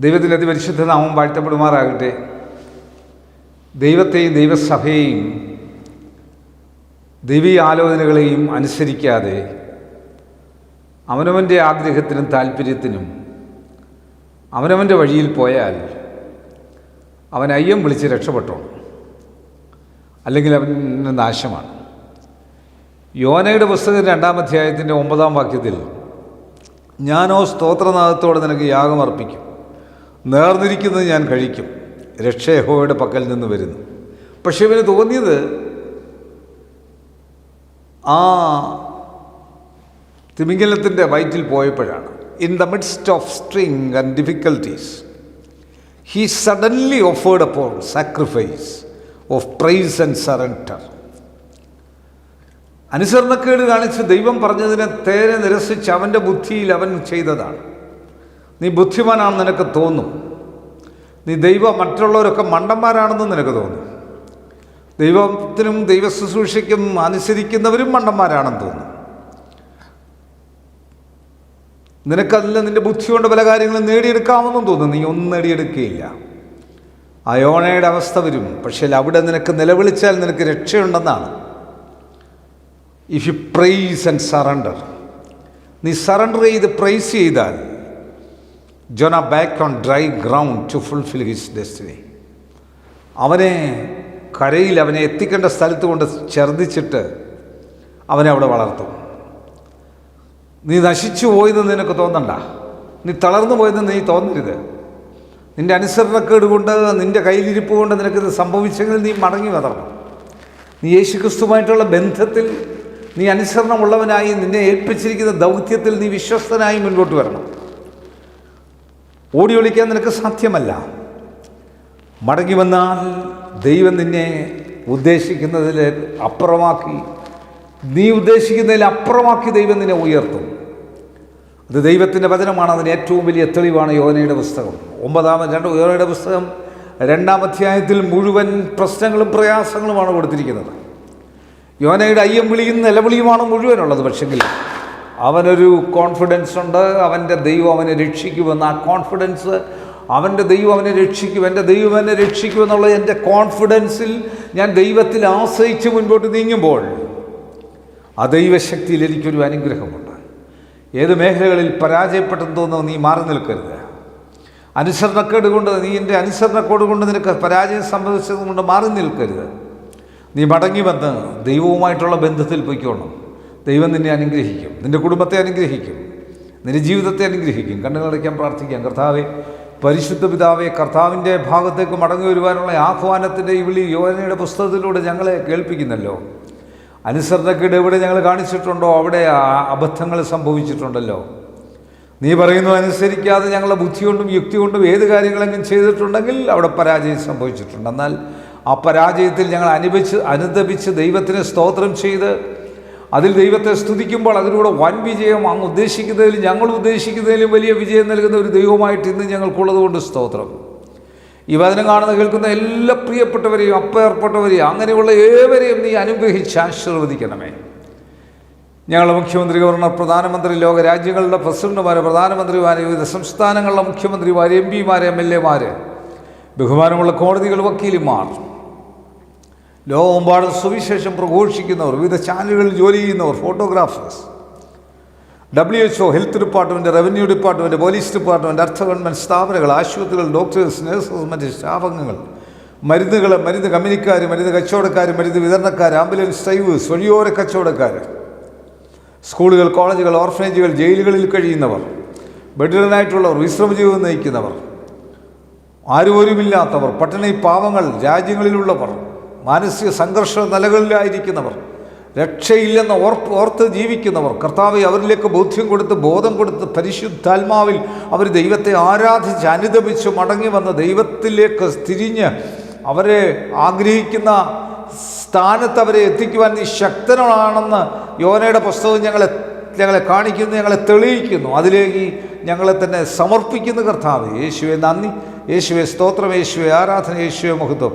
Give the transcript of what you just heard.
ദൈവത്തിന്റെ അതിപരിശുദ്ധ നാമം വാഴ്ത്തപ്പെടുമാറാകട്ടെ. ദൈവത്തെയും ദൈവസഭയെയും ദൈവീയ ആലോചനകളെയും അനുസരിക്കാതെ അവനവന്റെ ആഗ്രഹത്തിനും താല്പര്യത്തിനും അവനവന്റെ വഴിയിൽ പോയാൽ അവൻ അയ്യം വിളിച്ച് രക്ഷപ്പെട്ടോ അല്ലെങ്കിൽ അവൻ നാശമാണ്. യോനയുടെ പുസ്തകം രണ്ടാം അധ്യായത്തിന്റെ ഒമ്പതാം വാക്യത്തിൽ ഞാനോ സ്തോത്രനാഥത്തോടെ നിനക്ക് യാഗമർപ്പിക്കും നേർന്നിരിക്കുന്നത് ഞാൻ കഴിക്കും. രക്ഷയഹോയുടെ പക്കൽ നിന്ന് വരുന്നു. പക്ഷെ ഇവന് തോന്നിയത് ആ തിമിംഗലത്തിന്റെ വയറ്റിൽ പോയപ്പോഴാണ്. In the midst of strife and difficulties he suddenly offered അപ്പോൾ sacrifice of praise and surrender അനുസരണക്കേട് കാണിച്ച് ദൈവം പറഞ്ഞതിനെ തേരെ നിരസിച്ച് അവന്റെ ബുദ്ധിയിൽ അവൻ ചെയ്തതാണ്. നീ ബുദ്ധിമാനാണെന്ന് നിനക്ക് തോന്നും. നീ ദൈവം മറ്റുള്ളവരൊക്കെ മണ്ടന്മാരാണെന്ന് നിനക്ക് തോന്നും. ദൈവത്തിനും ദൈവ ശുശ്രൂഷയ്ക്കും അനുസരിക്കുന്നവരും മണ്ടന്മാരാണെന്ന് തോന്നും. നിനക്കതിൽ നിന്റെ ബുദ്ധി കൊണ്ട് പല കാര്യങ്ങളും നേടിയെടുക്കാമെന്നും തോന്നും. നീ ഒന്നും നേടിയെടുക്കുകയില്ല. അയോണയുടെ അവസ്ഥ വരും. പക്ഷേ അവിടെ നിനക്ക് നിലവിളിച്ചാൽ നിനക്ക് രക്ഷയുണ്ടെന്നാണ്. If you praise and surrender നീ സറണ്ടർ ചെയ്ത് പ്രൈസ് ചെയ്താൽ Jonah back on dry ground to fulfil his destiny അവനെ കരയിൽ അവനെ എത്തിക്കേണ്ട സ്ഥലത്ത് കൊണ്ട് ഛർദ്ദിച്ചിട്ട് അവനെ അവിടെ വളർത്തും. നീ നശിച്ചു പോയെന്ന് നിനക്ക് തോന്നണ്ട. നീ തളർന്നു പോയെന്ന് നീ തോന്നരുത്. നിന്റെ അനുസരണക്കേട് കൊണ്ട് നിന്റെ കയ്യിലിരിപ്പ് കൊണ്ട് നിനക്കിത് സംഭവിച്ചെങ്കിൽ നീ മടങ്ങി വതറണം നീ യേശുക്രിസ്തുമായിട്ടുള്ള ബന്ധത്തിൽ നീ അനുസരണമുള്ളവനായി നിന്നെ ഏൽപ്പിച്ചിരിക്കുന്ന ദൗത്യത്തിൽ നീ വിശ്വസ്തനായി മുൻപോട്ട് വരണം. ഓടി ഒളിക്കാൻ നിനക്ക് സാധ്യമല്ല. മടങ്ങി വന്നാൽ ദൈവം നിന്നെ ഉദ്ദേശിക്കുന്നതിൽ അപ്പുറമാക്കി നീ ഉദ്ദേശിക്കുന്നതിൽ അപ്പുറമാക്കി ദൈവം നിന്നെ ഉയർത്തും. അത് ദൈവത്തിന്റെ വചനമാണ്. അതിന് ഏറ്റവും വലിയ തെളിവാണ് യോനയുടെ പുസ്തകം. ഒമ്പതാം രണ്ട് യോനയുടെ പുസ്തകം രണ്ടാം അധ്യായത്തിൽ മുഴുവൻ പ്രശ്നങ്ങളും പ്രയാസങ്ങളുമാണ് കൊടുത്തിരിക്കുന്നത്. യോനയുടെ അയ്യം വിളിയും നിലവിളിയുമാണ് മുഴുവനുള്ളത്. പക്ഷെങ്കിൽ അവനൊരു കോൺഫിഡൻസ് ഉണ്ട് അവന്റെ ദൈവം അവനെ രക്ഷിക്കുമെന്ന്. ആ കോൺഫിഡൻസ് അവന്റെ ദൈവം അവനെ രക്ഷിക്കും എന്റെ ദൈവം എന്നെ രക്ഷിക്കും എന്നുള്ള എന്റെ കോൺഫിഡൻസിൽ ഞാൻ ദൈവത്തിൽ ആശ്രയിച്ച് മുൻപോട്ട് നീങ്ങുമ്പോൾ ആ ദൈവശക്തിയിൽ എനിക്കൊരു അനുഗ്രഹമുണ്ട്. ഏത് മേഖലകളിൽ പരാജയപ്പെട്ടെന്ന് തോന്നുന്നു നീ മാറി നിൽക്കരുത്. അനുസരണക്കേട് കൊണ്ട് നീ എന്റെ അനുസരണക്കേട് കൊണ്ട് നിനക്ക് പരാജയം സംഭവിച്ചത് കൊണ്ട് മാറി നിൽക്കരുത്. നീ മടങ്ങി വന്ന് ദൈവവുമായിട്ടുള്ള ബന്ധത്തിൽ പൊയ്ക്കോണം. ദൈവം നിന്നെ അനുഗ്രഹിക്കും നിന്റെ കുടുംബത്തെ അനുഗ്രഹിക്കും നിന്റെ ജീവിതത്തെ അനുഗ്രഹിക്കും. കണ്ണുകളടയ്ക്കാൻ പ്രാർത്ഥിക്കാം. കർത്താവെ പരിശുദ്ധ പിതാവെ കർത്താവിന്റെ ഭാഗത്തേക്ക് മടങ്ങി വരുവാനുള്ള ആഹ്വാനത്തിന്റെ ഈ വിളി യോജനയുടെ പുസ്തകത്തിലൂടെ ഞങ്ങളെ കേൾപ്പിക്കുന്നല്ലോ. അനുസരണക്കേട് എവിടെ ഞങ്ങൾ കാണിച്ചിട്ടുണ്ടോ? അവിടെ അബദ്ധങ്ങൾ സംഭവിച്ചിട്ടുണ്ടല്ലോ. നീ പറയുന്നു അനുസരിക്കാതെ ഞങ്ങളുടെ ബുദ്ധി കൊണ്ടും യുക്തി കൊണ്ടും ഏത് കാര്യങ്ങളെങ്കിലും ചെയ്തിട്ടുണ്ടെങ്കിൽ അവിടെ പരാജയം സംഭവിച്ചിട്ടുണ്ട്. എന്നാൽ ആ പരാജയത്തിൽ ഞങ്ങൾ അനുഭവിച്ച് അനുദപിച്ച് ദൈവത്തിന് സ്തോത്രം ചെയ്ത് അതിൽ ദൈവത്തെ സ്തുതിക്കുമ്പോൾ അതിലൂടെ വൻ വിജയം അങ്ങ് ഉദ്ദേശിക്കുന്നതിലും ഞങ്ങൾ ഉദ്ദേശിക്കുന്നതിലും വലിയ വിജയം നൽകുന്ന ഒരു ദൈവമായിട്ട് ഇന്ന് ഞങ്ങൾക്കുള്ളത് കൊണ്ട് സ്തോത്രം. ഈ വചനം കാണുന്ന കേൾക്കുന്ന എല്ലാ പ്രിയപ്പെട്ടവരെയും അപ്പേർപ്പെട്ടവരെയും അങ്ങനെയുള്ള ഏവരെയും നീ അനുഗ്രഹിച്ച് ആശീർവദിക്കണമേ. ഞങ്ങളുടെ മുഖ്യമന്ത്രി ഗവർണർ പ്രധാനമന്ത്രി ലോകരാജ്യങ്ങളുടെ പ്രസിഡന്റുമാർ പ്രധാനമന്ത്രിമാർ വിവിധ സംസ്ഥാനങ്ങളിലെ മുഖ്യമന്ത്രിമാർ എം പിമാർ എം എൽ എമാർ ബഹുമാനമുള്ള കോടതികൾ വക്കീലുമാർ ലോകമെമ്പാടും സുവിശേഷം പ്രഘോഷിക്കുന്നവർ വിവിധ ചാനലുകളിൽ ജോലി ചെയ്യുന്നവർ photographers. W H O health department revenue department police department അർത്ഥ ഗവൺമെന്റ് സ്ഥാപനങ്ങൾ ആശുപത്രികൾ ഡോക്ടേഴ്സ് നഴ്സസ് മറ്റ് സ്റ്റാഫംഗങ്ങൾ മരുന്നുകൾ മരുന്ന് കമ്പനിക്കാർ മരുന്ന് കച്ചവടക്കാർ മരുന്ന് വിതരണക്കാർ ആംബുലൻസ് ഡ്രൈവേഴ്സ് വഴിയോര കച്ചവടക്കാർ സ്കൂളുകൾ കോളേജുകൾ ഓർഫനേജുകൾ ജയിലുകളിൽ കഴിയുന്നവർ. ബെഡിലനായിട്ടുള്ളവർ വിശ്രമജീവിതം നയിക്കുന്നവർ. ആരുപോലുമില്ലാത്തവർ പട്ടിണി പാവങ്ങൾ രാജ്യങ്ങളിലുള്ളവർ. മാനസിക സംഘർഷ നിലകളിലായിരിക്കുന്നവർ രക്ഷയില്ലെന്ന് ഓർത്ത് ഓർത്ത് ജീവിക്കുന്നവർ കർത്താവ് അവരിലേക്ക് ബോധ്യം കൊടുത്ത് ബോധം കൊടുത്ത് പരിശുദ്ധാത്മാവിൽ അവർ ദൈവത്തെ ആരാധിച്ച് അനുദപിച്ച് മടങ്ങി വന്ന് ദൈവത്തിലേക്ക് തിരിഞ്ഞ് അവരെ ആഗ്രഹിക്കുന്ന സ്ഥാനത്ത് അവരെ എത്തിക്കുവാൻ നീ ശക്തനാണെന്ന് യോനയുടെ പുസ്തകം ഞങ്ങളെ ഞങ്ങളെ കാണിക്കുന്നു ഞങ്ങളെ തെളിയിക്കുന്നു. അതിലേക്ക് ഞങ്ങളെ തന്നെ സമർപ്പിക്കുന്നു കർത്താവ്. യേശുവെ നന്ദി. യേശുവെ സ്തോത്രം. യേശുവെ ആരാധന. യേശുവെ മഹത്വം.